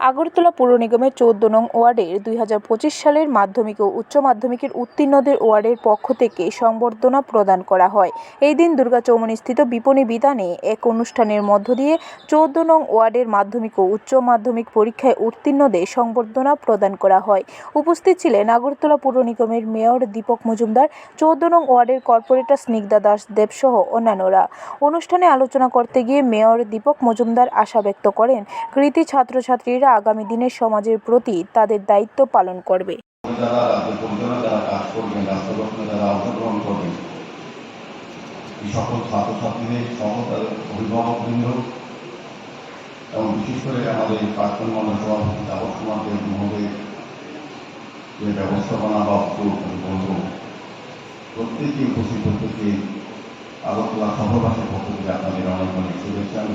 আগরতলা পৌর নিগমের চৌদ্দ নং ওয়ার্ডের দুই হাজার পঁচিশ সালের মাধ্যমিক ও উচ্চ মাধ্যমিকের উত্তীর্ণদের ওয়ার্ডের পক্ষ থেকে সংবর্ধনা প্রদান করা হয়। এই দিন দুর্গা চৌমনিস্থিত বিপণী বিতানে এক অনুষ্ঠানের মধ্য দিয়ে চৌদ্দ নং ওয়ার্ডের মাধ্যমিক ও উচ্চ মাধ্যমিক পরীক্ষায় উত্তীর্ণদের সংবর্ধনা প্রদান করা হয়। উপস্থিত ছিলেন আগরতলা পৌর নিগমের মেয়র দীপক মজুমদার, চৌদ্দ নং ওয়ার্ডের কর্পোরেটর স্নিগ্ধা দাস দেবসহ অন্যান্যরা। অনুষ্ঠানে আলোচনা করতে গিয়ে মেয়র দীপক মজুমদার আশা ব্যক্ত করেন, কৃতি ছাত্রছাত্রীরা আগামী দিনে সমাজের প্রতি তাদের দায়িত্ব পালন করবে। সকল ছাত্রছাত্রীদের সহ তাদের অভিভাবকবৃন্দ এবং বিশেষ করে আমাদের প্রাক্তন মন্ডল সভাপতি তাপস কুমার দেব মহোদয়, যে ব্যবস্থাপনা বা বলব প্রত্যেকে উপস্থিত প্রত্যেকে আগরতলা শহরবাসীর পক্ষ থেকে আপনাদের অনেক অনেক শুভেচ্ছা, আমি